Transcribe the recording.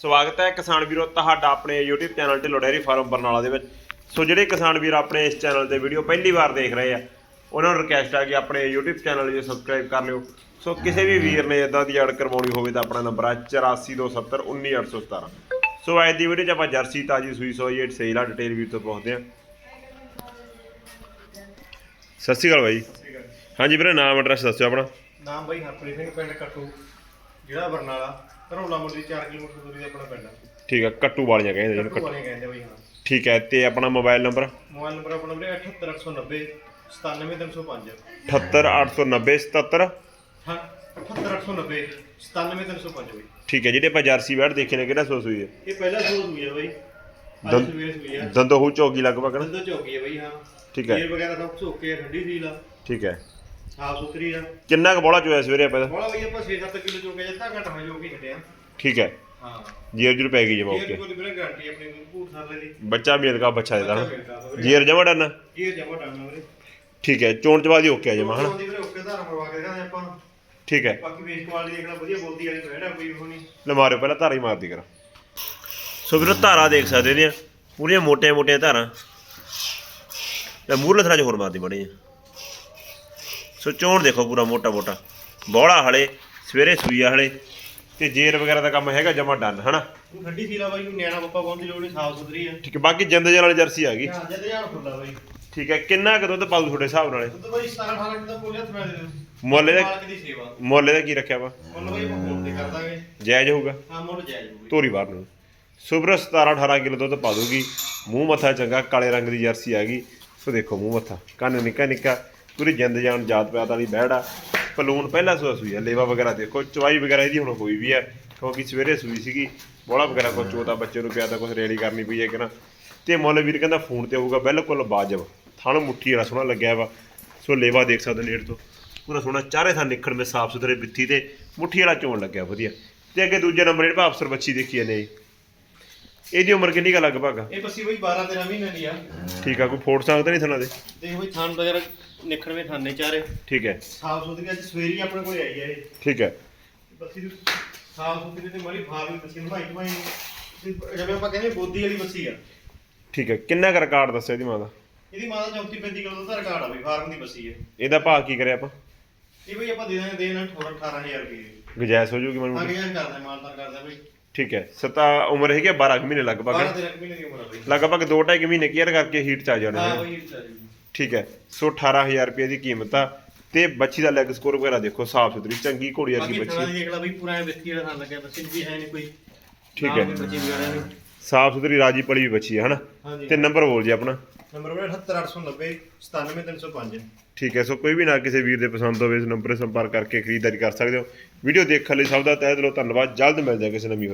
ਸਵਾਗਤ ਹੈ ਕਿਸਾਨ ਵੀਰੋ ਤੁਹਾਡਾ ਆਪਣੇ YouTube channel Dhillon dairy farm Barnala ਦੇ ਵਿੱਚ। ਸੋ ਜਿਹੜੇ ਕਿਸਾਨ ਵੀਰ ਆਪਣੇ ਇਸ ਚੈਨਲ ਤੇ ਵੀਡੀਓ ਪਹਿਲੀ ਵਾਰ ਦੇਖ ਰਹੇ ਆ ਉਹਨਾਂ ਨੂੰ ਰਿਕਵੈਸਟ ਹੈ ਕਿ ਆਪਣੇ YouTube ਚੈਨਲ ਨੂੰ ਸਬਸਕ੍ਰਾਈਬ ਕਰ ਲਿਓ। ਸੋ ਕਿਸੇ ਵੀ ਵੀਰ ਨੇ ਇਦਾਂ ਦੀ ਐਡ ਕਰਵਾਉਣੀ ਹੋਵੇ ਤਾਂ ਆਪਣਾ ਨੰਬਰ ਹੈ 8427191817 ਸੋ ਅੱਜ ਦੀ ਵੀਡੀਓ 'ਚ ਆਪਾਂ ਜਰਸੀ ਤਾਜੀ ਸੂਈ ਸੋਈ ਏਟ ਸੇਲ ਆ ਡਿਟੇਲ ਵੀਰ ਤੋਂ ਪੁੱਛਦੇ ਆ ਸਤਿ ਸ਼੍ਰੀ ਅਕਾਲ ਬਾਈ। ਹਾਂਜੀ ਵੀਰੇ ਨਾਮ ਐਡਰੈਸ ਦੱਸਿਓ ਆਪਣਾ। ਨਾਮ ਬਾਈ ਹਰਪ੍ਰੀਤ ਸਿੰਘ ਪਿੰਡ ਕੱਟੂ। ਜ਼ਿਲ੍ਹਾ ਬਰਨਾਲਾ ਧਰੌਲਾ ਮੰਡੀ 4 ਕਿਲੋਮੀਟਰ ਦੂਰੀ ਤੇ ਆਪਣਾ ਪਿੰਡ ਆ। ਠੀਕ ਹੈ ਕੱਟੂ ਵਾਲੀਆਂ ਕਹਿੰਦੇ ਜਿਹਨੂੰ ਕੱਟੂ ਵਾਲੇ ਕਹਿੰਦੇ ਬਾਈ ਹਾਂ। ਠੀਕ ਹੈ ਤੇ ਆਪਣਾ ਮੋਬਾਈਲ ਨੰਬਰ? ਮੋਬਾਈਲ ਨੰਬਰ ਆਪਣਾ ਵੀਰੇ 78890 97305 78890 77 ਹਾਂ 78890 97305 ਬਾਈ। ਠੀਕ ਹੈ ਜਿਹੜੇ ਆਪਾਂ ਜਰਸੀ ਬੈਡ ਦੇਖੇ ਨੇ ਕਿਹੜਾ ਸੋਸ ਹੋਈ ਹੈ ਇਹ ਪਹਿਲਾ ਸੂਜ਼ ਹੋਈ ਆ ਬਾਈ। ਅੱਜ ਦੰਦ- ਸਵੇਰੇ ਸੂਈ ਆ। ਦੰਦੋ ਹੂ ਚੌਗੀ ਲਗਭਗ ਨਾ ਦੰਦੋਂ ਚੌਕੀ ਆ ਬਾਈ ਹਾਂ। ਠੀਕ ਹੈ ਇਹ ਵਗੈਰਾ ਸਭ ਆ, ਠੰਡੀ ਸੀਲ ਆ। ਠੀਕ ਹੈ ਸਾਫ਼ ਸੁਥਰੀ ਆ। ਕਿੰਨਾ ਕੁ ਬੋਲਾ ਚੋਇਆ ਸਵੇਰੇ ਆਪਾਂ ਦਾ ਬੋਲਾ ਬਾਈ ਆਪਾਂ 6-7 ਕਿਲੋ ਚੋਕੇ ਜਿੱਦਾਂ ਘੱਟ ਹੋ ਜੋ ਕੇ ਛੱਡਿਆ। ਠੀਕ ਹੈ। ਹਾਂ। ਜੀਰ ਜੁਰ ਪੈ ਗਈ ਜਮਾ ਇਹ ਓਕੇ। ਕੋਈ ਵੀਰੇ ਗਾਰੰਟੀ ਆਪਣੀ ਭੂਰ ਸਾਲੇ ਦੀ ਬੱਚਾ ਮੇਲ ਕਾ ਬੱਚਾ ਦੇਦਾ ਬੱਚਾ ਮਿਲਦਾ ਵੀਰੇ। ਜੀਰ ਜਮਾ ਡਨ? ਇਹ ਜਮਾ ਡਾਣਾ ਵੀਰੇ ਠੀਕ ਹੈ ਚੋਣ ਚਵਾ ਦੀ ਓਕੇ ਆ ਜਮਾ ਹਨਾ? ਉਹਦੀ ਵੀਰੇ ਓਕੇ ਧਾਰਾ ਮਰਵਾ ਕੇ ਦਿਖਾਉਂਦੇ ਆਪਾਂ। ਠੀਕ ਹੈ। ਬਾਕੀ ਵੇਸ ਕੁਆਲਿਟੀ ਦੇਖਣਾ ਵਧੀਆ ਬੋਲਦੀ ਵਾਲੀ ਬੈਠਾ ਕੋਈ ਉਹ ਨਹੀਂ। ਲੈ ਮਾਰਿਓ ਪਹਿਲਾਂ ਧਾਰਾ ਹੀ ਮਾਰਦੀ ਕਰ। ਸੋ ਵੀਰੋ ਧਾਰਾ ਦੇਖ ਸਕਦੇ ਨੇ। ਪੂਰੀਆਂ ਮੋਟੀਆਂ ਮੋਟੀਆਂ ਧਾਰਾਂ। ਤੇ ਮੂਰਲੇ ਥਰਾਂ ਚ ਹੋਰ ਮਾਰਦੀ ਬੜੀ ਸੋ ਚੋਣ ਦੇਖੋ ਪੂਰਾ ਮੋਟਾ ਮੋਟਾ। ਬੋਲਾ ਹਲੇ ਸਵੇਰੇ ਸੂਈਆ ਹਲੇ ਤੇ ਜੇਰ ਵਗੈਰਾ ਦਾ ਕੰਮ ਹੈਗਾ ਜਮਾ ਡਨ ਹਨਾ? ਠੰਡੀ ਸੀਲਾ ਬਾਈ ਕੋਈ ਨਿਆਣਾ ਪੱਪਾ ਪਾਉਣ ਦੀ ਲੋੜ ਨਹੀਂ ਸਾਫ਼ ਸੁਥਰੀ ਆ। ਠੀਕ ਹੈ ਬਾਕੀ ਜਿੰਦ ਜਨ ਵਾਲੀ ਜਰਸੀ ਆ ਗਈ। ਹਾਂ ਜਦ ਜਾਣ ਖੁੱਲਾ ਬਾਈ। ਠੀਕ ਹੈ ਕਿੰਨਾ ਕੁ ਦੁੱਧ ਪਾਉ ਤੁਹਾਡੇ ਹਿਸਾਬ ਨਾਲ? ਦੁੱਧ ਬਾਈ 17 18 ਕਿਲੋ ਬੋਲਿਆ ਥਮਾ ਦੇ ਦਿਓ। ਮੁੱਲ ਇਹਦਾ ਮਾਲਕ ਦੀ ਸੇਵਾ। ਮੁੱਲ ਇਹਦਾ ਕੀ ਰੱਖਿਆ ਵਾ? ਮੁੱਲ ਬਾਈ ਫੋਨ ਤੇ ਕਰ ਦਾਂਗੇ। ਜਾਇਜ਼ ਹੋਊਗਾ? ਹਾਂ ਮੁੱਲ ਜਾਇਜ਼ ਹੋਊਗੀ। ਤੋਰੀ ਬਾਹਰ ਨੂੰ। ਸੁਬਰ 17 18 ਕਿਲੋ ਦੁੱਧ ਪਾ ਦੂਗੀ ਮੂੰਹ ਮੱਥਾ ਚੰਗਾ ਕਾਲੇ ਰੰਗ ਦੀ ਜਰਸੀ ਆ ਗਈ। ਸੋ ਦੇਖੋ ਮੂੰਹ ਮੱਥਾ ਕੰਨ ਨਿੱਕਾ ਨਿੱਕਾ। ਪੂਰੀ ਜਿੰਦ ਜਾਨ, ਜਾਤ ਪਿਆਤ ਵਾਲੀ ਬਹਿੜ ਆ। ਪਲੂਨ ਪਹਿਲਾਂ ਸੂਆ ਸੂਈ ਆ, ਲੇਵਾ ਵਗੈਰਾ ਦੇਖੋ, ਚਵਾਈ ਵਗੈਰਾ ਇਹਦੀ ਹੁਣ ਹੋਈ ਵੀ ਆ, ਕਿਉਂਕਿ ਸਵੇਰੇ ਸੂਈ ਸੀਗੀ, ਬੋਲਾ ਵਗੈਰਾ ਕੁਛ ਚੋਤਾ ਬੱਚੇ ਨੂੰ ਪਿਆ ਤਾਂ ਕੁਛ ਰੈਲੀ ਕਰਨੀ ਪਈ ਹੈ ਕਿ ਨਾ। ਤੇ ਮੁੱਲ ਵੀਰ ਕਹਿੰਦਾ ਫੋਨ ਤੇ ਹੋਊਗਾ ਬਿਲਕੁਲ ਬਾਜਬ ਥਣ ਮੁੱਠੀ ਵਾਲਾ ਸੋਹਣਾ ਲੱਗਿਆ ਵਾ। ਸੋ ਲੇਵਾ ਦੇਖ ਸਕਦੇ ਨੇੜ ਤੋਂ। ਪੂਰਾ ਸੋਹਣਾ, ਚਾਰੇ ਥਾਂ ਨਿਖੜ ਮੇ ਸਾਫ਼ ਸੁਥਰੇ ਬਿੱਥੀ ਤੇ ਮੁੱਠੀ ਵਾਲਾ ਚੋਣ ਲੱਗਿਆ, ਵਧੀਆ। ਤੇ ਅੱਗੇ ਦੂਜੇ ਨੰਬਰ, ਜਿਹੜਾ ਆਪਾਂ ਅਫਸਰ ਬੱਚੀ ਦੇਖੀ ਜਾਂਦੇ ਜੀ। ਇਹਦੀ ਉਮਰ ਕਿੰਨੀ ਕੁ ਲਗਭਗ? ਆ ਇਹ ਬੱਸੀ ਬਾਈ 12 13 ਮਹੀਨੇ ਦੀ ਆ। ਠੀਕ ਆ ਕੋਈ ਫੋੜ ਸਕਦਾ ਨਹੀਂ ਥਣਾ ਦੇ? ਦੇਖ ਬਾਈ ਥਾਨ ਵਗੈਰਾ ਨਿਖੜਵੇਂ ਥਾਨੇ ਚਾਰੇ। ਠੀਕ ਹੈ। ਸਾਫ਼ ਸੁਥਰੀ ਅੱਜ ਸਵੇਰੀ ਆਪਣੇ ਕੋਲ ਆਈ ਆ ਇਹ। ਠੀਕ ਹੈ। ਬੱਸੀ ਦੀ ਸਾਫ਼ ਸੁਥਰੀ ਤੇ ਮਾਰੀ ਫਾਰਮ ਬੱਸੀ ਨੂੰ ਭਾਈ ਭਾਈ ਜਿਵੇਂ ਆਪਾਂ ਕਹਿੰਦੇ ਬੋਦੀ ਵਾਲੀ ਬੱਸੀ ਆ। ਠੀਕ ਹੈ ਕਿੰਨਾ ਕੁ ਰਿਕਾਰਡ ਦੱਸਿਆ ਇਹਦੀ ਮਾਂ ਦਾ? ਇਹਦੀ ਮਾਂ ਦਾ 34 35 ਕਿਲੋ ਦਾ ਰਿਕਾਰਡ ਆ ਬਈ ਫਾਰਮ ਦੀ ਬੱਸੀ ਹੈ ਇਹਦਾ ਭਾਅ ਕੀ ਕਰਿਆ ਆਪਾਂ? ਇਹ ਬਈ ਆਪਾਂ ਦੇ ਦਾਂਗੇ ਦੇ ਨਾਲ 18000 ਰੁਪਏ। ਗੁਜਾਇਸ਼ ਹੋ ਜੂਗੀ ਮੈਨੂੰ। ਹਾਂ ਗਿਆ ਕਰਦਾ ਮਾਨਤਾਨ ਕਰਦਾ ਬਈ। ਠੀਕ ਹੈ ਸਤਾ ਉਮਰ ਹੈਗੀ ਆ 12 ਕੁ ਮਹੀਨੇ ਲਗਭਗ। 12 13 ਮਹੀਨੇ ਦੀ ਉਮਰ ਆ ਬਈ। ਲਗਭਗ 2.5 ਮਹੀਨੇ ਕੇਅਰ ਕਰਕੇ ਹੀਟ ਚ ਆ ਜਾਣਾ ਹਾਂ ਬਈ ਚੱਲ। ਠੀਕ ਹੈ ਸੋ 18000 ਰੁਪਏ ਦੀ ਕੀਮਤ ਆ। ਤੇ ਬੱਚੀ ਦਾ ਲੈਗ ਸਕੋਰ ਵਗੈਰਾ ਦੇਖੋ ਸਾਫ਼ ਸੁਥਰੀ ਚੰਗੀ ਘੋੜੀ ਬਾਕੀ ਬੱਚੀ। ਦੀ ਦੇਖ ਲਾ ਬਈ ਪੂਰਾ ਵਿੱਥੀ ਵਾਲਾ ਥਾਂ ਲੱਗਿਆ ਬੱਸੀ ਨੂੰ ਵੀ ਹੈ ਨਹੀਂ ਕੋਈ। ਠੀਕ ਹੈ। ਬੱਚੀ ਸਾਫ਼ ਸੁਥਰੀ ਰਾਜੀ ਪਲੀ ਵੀ ਬੱਚੀ ਹੈ ਹਨਾ? ਹਾਂਜੀ। ਤੇ ਨੰਬਰ ਬੋਲ ਜੀ ਆਪਣਾ। ਨੰਬਰ ਬਈ 78890 97305 ਠੀਕ ਹੈ, ਸੋ ਕੋਈ ਵੀ ਨਾ ਕਿਸੇ ਵੀਰ ਦੇ ਪਸੰਦ ਹੋਵੇ ਇਸ ਨੰਬਰ 'ਤੇ ਸੰਪਰਕ ਕਰਕੇ ਖਰੀਦਦਾਰੀ ਕਰ ਸਕਦੇ ਹੋ। ਵੀਡੀਓ ਦੇਖਣ ਲਈ ਸਭ ਦਾ ਤਹਿ ਦਿਲੋਂ ਧੰਨਵਾਦ, ਜਲਦ ਮਿਲਦੇ ਹਾਂ ਕਿਸੇ ਨਵੀਂ